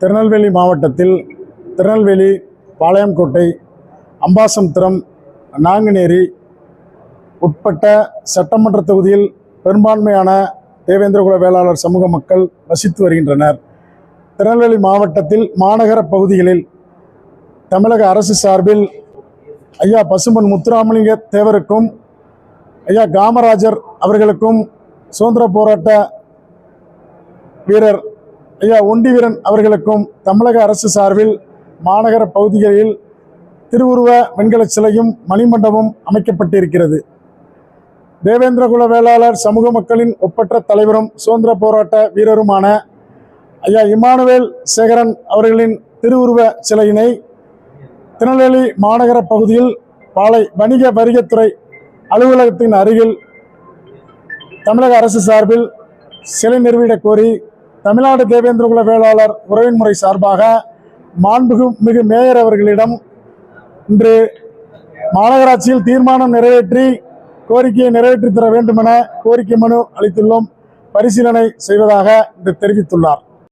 திருநெல்வேலி மாவட்டத்தில் திருநெல்வேலி பாளையங்கோட்டை அம்பாசமுத்திரம் நாங்குநேரி உட்பட்ட சட்டமன்ற தொகுதியில் பெரும்பான்மையான தேவேந்திரகுல வேளாளர் சமூக மக்கள் வசித்து வருகின்றனர். திருநெல்வேலி மாவட்டத்தில் மாநகர பகுதிகளில் தமிழக அரசு சார்பில் ஐயா பசுமன் முத்துராமலிங்க தேவருக்கும் ஐயா காமராஜர் அவர்களுக்கும் சுதந்திர போராட்ட வீரர் ஐயா ஒண்டிவீரன் அவர்களுக்கும் தமிழக அரசு சார்பில் மாநகர பகுதிகளில் திருவுருவ வெண்கல சிலையும் மணிமண்டபம் அமைக்கப்பட்டிருக்கிறது. தேவேந்திரகுல வேளாளர் சமூக மக்களின் ஒப்பற்ற தலைவரும் சுதந்திர போராட்ட வீரருமான ஐயா இமானுவேல் சேகரன் அவர்களின் திருவுருவ சிலையினை திருநெல்வேலி மாநகர பகுதியில் பாலை வணிக வரிகத்துறை அலுவலகத்தின் அருகில் தமிழக அரசு சார்பில் சிலை நிறுவிடக் கோரி தமிழ்நாடு தேவேந்திரகுல வேளாளர் உறவின் முறை சார்பாக மாண்புகு மிகு மேயர் அவர்களிடம் இன்று மாநகராட்சியில் தீர்மானம் நிறைவேற்றி கோரிக்கையை நிறைவேற்றி தர வேண்டும் என கோரிக்கை மனு அளித்துள்ளோம். பரிசீலனை செய்வதாக இன்று தெரிவித்துள்ளார்.